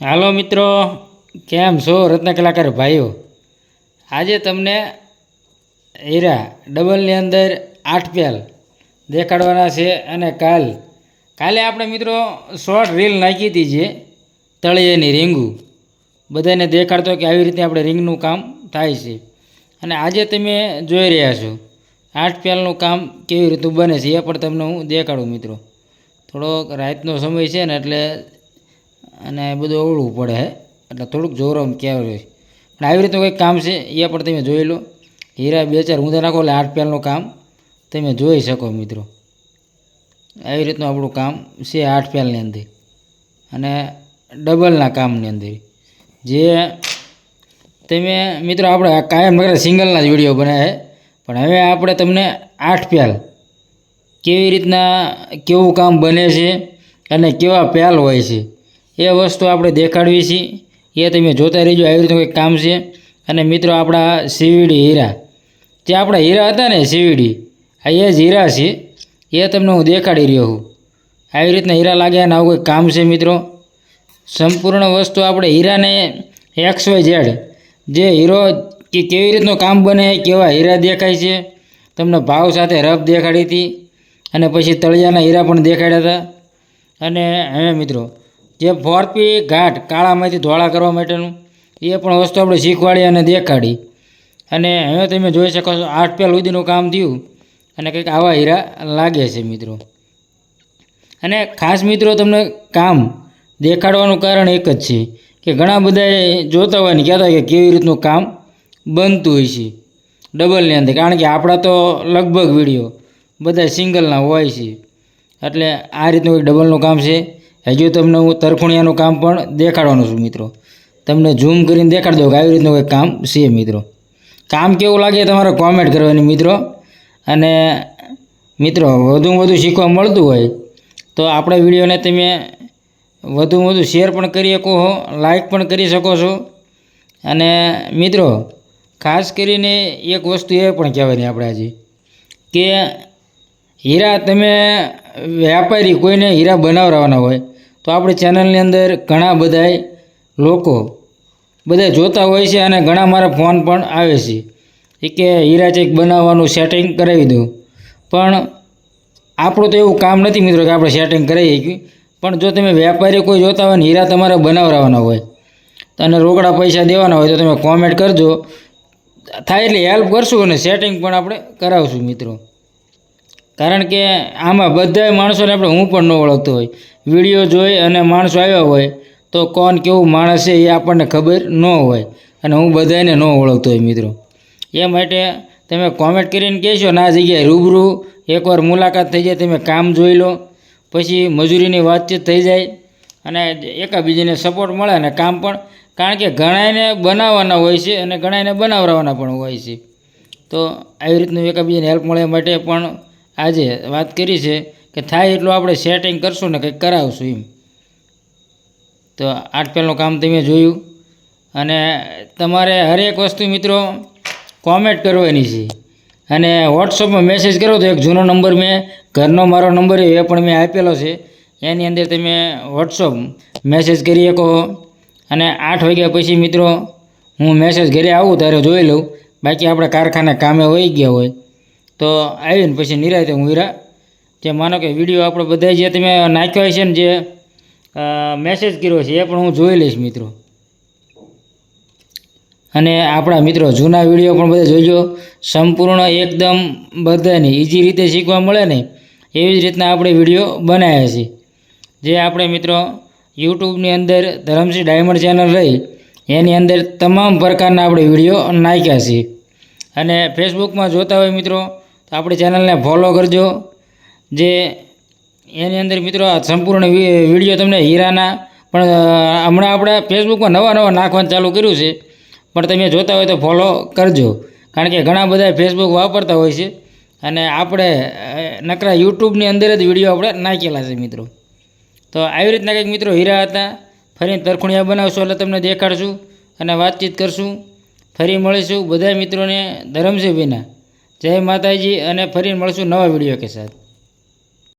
હાલો મિત્રો, કેમ છો રત્ન કલાકાર ભાઈઓ? આજે તમને હીરા ડબલની અંદર આઠ પેલ દેખાડવાના છે અને કાલ, કાલે આપણે મિત્રો શોર્ટ રીલ નાખી હતી જે તળિયેની રીંગું. બધાને દેખાડતો કે આવી રીતે આપણે રીંગનું કામ થાય છે. અને આજે તમે જોઈ રહ્યા છો આઠ પેલનું કામ કેવી રીતનું બને છે એ પણ તમને હું દેખાડું મિત્રો. થોડોક રાતનો સમય છે ને એટલે અને બધું અવળવું પડે હે. એટલે થોડુંક જોરમ કહેવાય પણ આવી રીતનું કંઈક કામ છે, એ પણ તમે જોઈ લો. હીરા બે ચાર ઊંધા નાખો એટલે આઠ પેલનું કામ તમે જોઈ શકો મિત્રો. આવી રીતનું આપણું કામ છે આઠ પેલની અંદર. અને ડબલના કામની અંદર. જે તમે મિત્રો આપણે કાયમ નગર સિંગલના જ વીડિયો છે. પણ હવે આપણે તમને આઠ પેલ કેવી રીતના કેવું કામ બને છે અને કેવા પેલ હોય છે. એ વસ્તુ આપણે દેખાડવી છીએ એ તમે જોતા રહેજો, આવી રીતનું કંઈક કામ છે. અને મિત્રો, આપણા સીવીડી હીરા. જે આપણા હીરા હતા ને સીવીડી આ એ જ હીરા છે. એ તમને હું દેખાડી રહ્યો છું. આવી રીતના હીરા લાગે અને આવું કોઈ કામ છે મિત્રો? સંપૂર્ણ વસ્તુ આપણે હીરાને એક્સ વાય ઝેડ જે હીરો કે કેવી રીતનું કામ બને, કેવા હીરા દેખાય છે, તમને ભાવ સાથે રફ દેખાડી હતી. અને પછી તળિયાના હીરા પણ દેખાડ્યા હતા. અને હવે મિત્રો જે ફોરપી ઘાટ કાળામાંથી ધોળા કરવા માટેનું, એ પણ વસ્તુ આપણે શીખવાડી અને દેખાડી. અને હવે તમે જોઈ શકો છો, આઠ પેલ સુધીનું કામ થયું અને કંઈક આવા હીરા લાગે છે મિત્રો. અને ખાસ મિત્રો, તમને કામ દેખાડવાનું કારણ એક જ છે કે ઘણા બધાએ જોતા હોય ને કહેતા કે કેવી રીતનું કામ બનતું હોય છે ડબલની અંદર. કારણ કે આપણા તો લગભગ વીડિયો બધા સિંગલના હોય છે. એટલે આ રીતનું ડબલનું કામ છે. હજુ તમને હું તરખુણિયાનું કામ પણ દેખાડવાનું છું, મિત્રો. તમને ઝૂમ કરીને દેખાડી દઉં કે આવી રીતનું કંઈક કામ છે, મિત્રો. કામ કેવું લાગે તમારે કોમેન્ટ કરવાની, મિત્રો? અને, મિત્રો, વધુમાં વધુ શીખવા મળતું હોય તો આપણા વિડીયોને તમે વધુમાં વધુ શેર પણ કરી શકો છો લાઈક પણ કરી શકો છો. અને, મિત્રો, ખાસ કરીને એક વસ્તુ એ પણ કહેવાની આપણે આજે કે હીરા તમે વ્યાપારી કોઈને હીરા બનાવવાના હોય તો આપણી ચેનલની અંદર ઘણા બધા લોકો બધા જોતા હોય છે અને ઘણા મારા ફોન પણ આવે છે. એ કે હીરા ચેક બનાવવાનું સેટિંગ કરાવી દઉં. પણ આપણું તો એવું કામ નથી મિત્રો કે આપણે સેટિંગ કરાવી શકીએ. પણ જો તમે વેપારી કોઈ જોતા હોય ને હીરા તમારે બનાવવાના હોય અને રોકડા પૈસા દેવાના હોય તો તમે કોમેન્ટ કરજો. થાય એટલે હેલ્પ કરશું અને સેટિંગ પણ આપણે કરાવશું મિત્રો. કારણ કે આમાં બધાય માણસોને આપણે હું પણ ન ઓળખતો હોય. વીડિયો જોઈ અને માણસો આવ્યા હોય, તો કોણ કેવું માણસ છે એ આપણને ખબર ન હોય અને હું બધાને ન ઓળખતો હોય મિત્રો. એ માટે તમે કોમેન્ટ કરીને કહેશો ના જગ્યાએ રૂબરૂ એકવાર મુલાકાત થઈ જાય, તમે કામ જોઈ લો, પછી મજૂરીની વાતચીત થઈ જાય અને એકાબીજીને સપોર્ટ મળે અને કામ પણ. કારણ કે ઘણાને બનાવવાના હોય છે અને ઘણાને બનાવવાના પણ હોય છે. તો આવી રીતનું એકાબીજીને હેલ્પ મળે માટે પણ આજે વાત કરી છે કે થાય એટલું આપણે સેટિંગ કરશું ને કંઈક કરાવશું એમ. તો આઠ પહેલું કામ તમે જોયું. અને તમારે હરેક વસ્તુ મિત્રો કોમેન્ટ કરવાની છે. અને વોટ્સઅપમાં મેસેજ કરો તો એક જૂનો નંબર મેં, ઘરનો મારો નંબર એ પણ મેં આપેલો છે. એની અંદર તમે વોટ્સઅપ મેસેજ કરી શકો. અને આઠ વાગ્યા પછી મિત્રો હું મેસેજ ઘરે આવું ત્યારે જોઈ લઉં. બાકી આપણે કારખાને કામે વહી ગયા હોય. તો આવીને પછી હું હીરા. જે માનો કે વીડિયો આપણે બધા જે તમે નાખ્યો છે ને જે મેસેજ કર્યો છે એ પણ હું જોઈ લઈશ મિત્રો. અને આપણા મિત્રો જૂના વીડિયો પણ બધા જોઈજો. સંપૂર્ણ એકદમ બધાને ઇઝી રીતે શીખવા મળે ને એવી જ રીતના આપણે વીડિયો બનાવ્યા છે. જે આપણે મિત્રો યુટ્યુબની અંદર ધરમસિંહ ડાયમંડ ચેનલ રહી, એની અંદર તમામ પ્રકારના આપણે વીડિયો નાખ્યા છે. અને ફેસબુકમાં જોતા હોય મિત્રો તો આપણી ચેનલને ફોલો કરજો. જે એની અંદર મિત્રો આ સંપૂર્ણ વીડિયો તમને હીરાના, પણ હમણાં આપણે ફેસબુકમાં નવા નવા નાખવાનું ચાલુ કર્યું છે. પણ તમે જોતા હોય તો ફોલો કરજો. કારણ કે ઘણા બધા ફેસબુક વાપરતા હોય છે. અને આપણે નકરા યુટ્યુબની અંદર જ વીડિયો આપણે નાખેલા છે મિત્રો. તો આવી રીતના કંઈક મિત્રો હીરા હતા. ફરી તરખુણિયા બનાવશું એટલે તમને દેખાડશું અને વાતચીત કરશું. ફરી મળીશું બધા મિત્રોને ધરમસિંહભાઈના જય માતાજી અને ફરી મળશું નવા વીડિયો કે સાથ